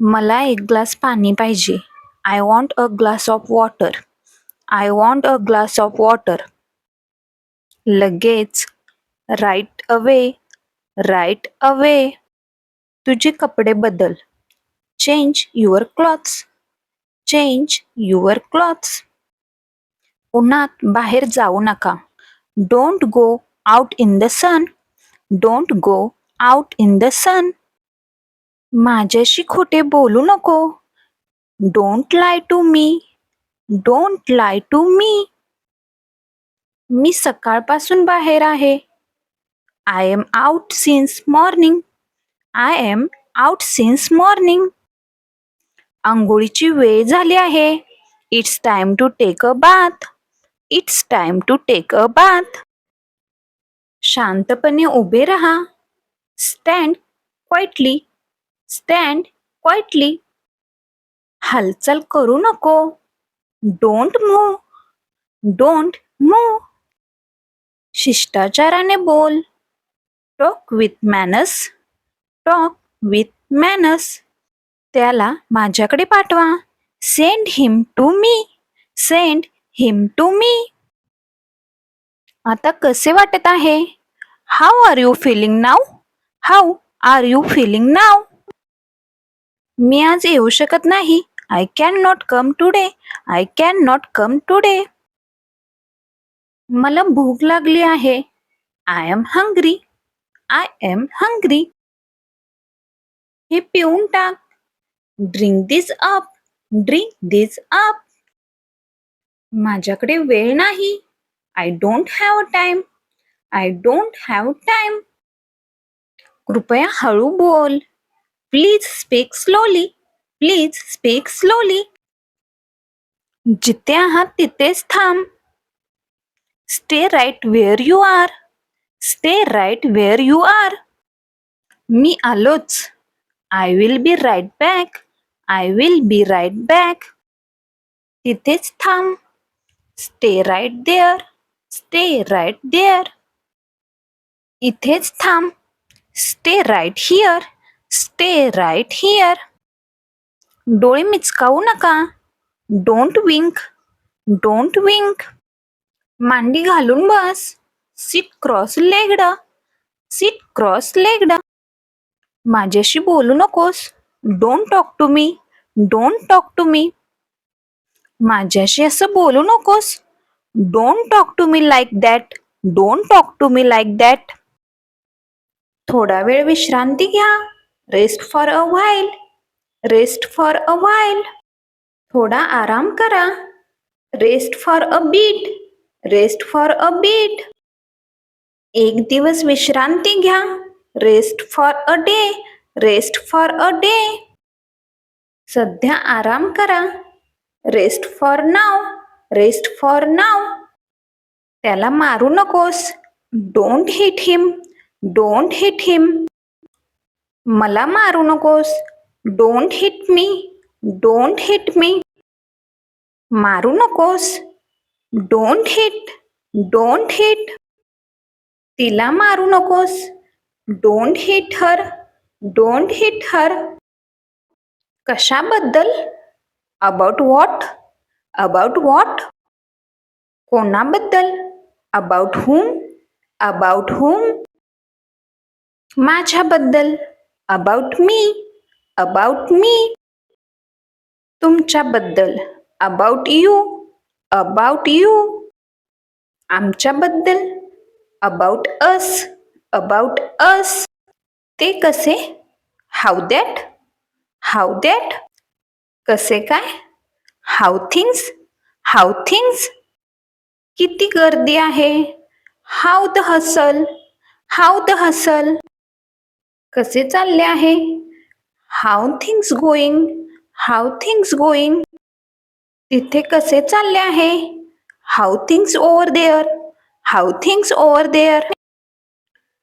मला एक ग्लास पाणी पाहिजे. I want a glass of water I want a glass of water लगेच. राईट अवे राईट अवे तुझे कपडे बदल. Change your clothes change your clothes उन्हात बाहेर जाऊ नका. Don't go out in the sun don't go out in the sun माझ्याशी खोटे बोलू नको. Don't lie to me don't lie to me मी सकाळपासून बाहेर आहे. I am out since morning I am out since morning आंघोळीची वेळ झाली आहे. It's time to take a bath it's time to take a bath शांतपणे उभे राहा. स्टँड क्वाइटली स्टँड क्वाइटली हालचाल करू नको. डोंट मूव डोंट मूव शिष्टाचाराने बोल. Talk with manners talk with manners त्याला माझ्याकडे पाठवा. Send him to me send him to me आता कसे वाटत आहे? How are you feeling now how are you feeling now मी आज येऊ शकत नाही. I can not come today I can not come today मला भूक लागली आहे. I am hungry I am hungry हे पिऊन टाक. Drink this up drink this up माझ्याकडे वेळ नाही. I don't have time I don't have time कृपया हळू बोल. Please speak slowly please speak slowly जिथे आहात तिथेच थांब stay right where you are stay right where you are मी आलोच I will be right back I will be right back तिथेच थांब stay right there stay right there इथेच थांब stay right here stay right here डोळे मिचकावू नका. Don't wink don't wink मांडी घालून बस. Sit cross legged sit cross legged माझ्याशी बोलू नकोस. Don't talk to me don't talk to me माझ्याशी असं बोलू नकोस. Don't talk to me like that don't talk to me like that थोडा वेळ विश्रांती घ्या. Rest for a while rest for a while थोडा आराम करा. Rest for a bit rest for a bit एक दिवस विश्रांती घ्या. Rest for a day rest for a day सध्या आराम करा. Rest for now rest for now त्याला मारू नकोस. Don't hit him don't hit him मला मारू नकोस. Don't hit me don't hit me मारू नकोस. डोंट हिट डोंट हिट तिला मारू नकोस. Don't hit her don't hit her कशाबद्दल? अबाउट व्हॉट अबाउट व्हॉट कोणाबद्दल? अबाउट हुम अबाउट हुम माझ्याबद्दल. अबाउट मी अबाउट मी तुमच्याबद्दल. अबाउट यू अबाउट यू आमच्याबद्दल. अबाउट अस अबाउट अस ते कसे? हाऊ दॅट हाऊ दॅट कसे काय? हाऊ थिंग्स हाऊ थिंग्स किती गर्दी आहे? How the hustle how the hustle कसे चालले आहे? How things going how things going तिथे कसे चालले आहे? How things over there how things over there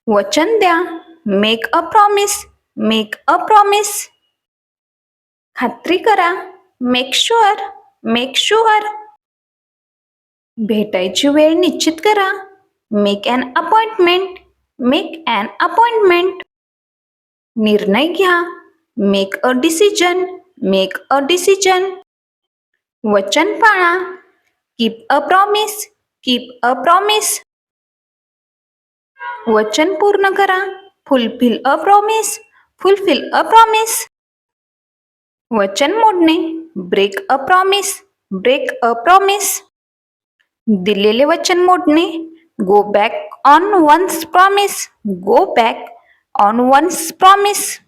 वचन द्या. Make a promise make a promise खात्री करा. मेक शुअर मेक शुअर भेटायची वेळ निश्चित करा. Make an appointment make an appointment निर्णय घ्या make a decision make a decision वचन पाळा keep a promise keep a promise वचन पूर्ण करा। Fulfil a promise fulfil a promise वचन मोडणे। Break a promise break a promise दिलेले वचन मोडणे। Go back on one's promise go back on one's promise.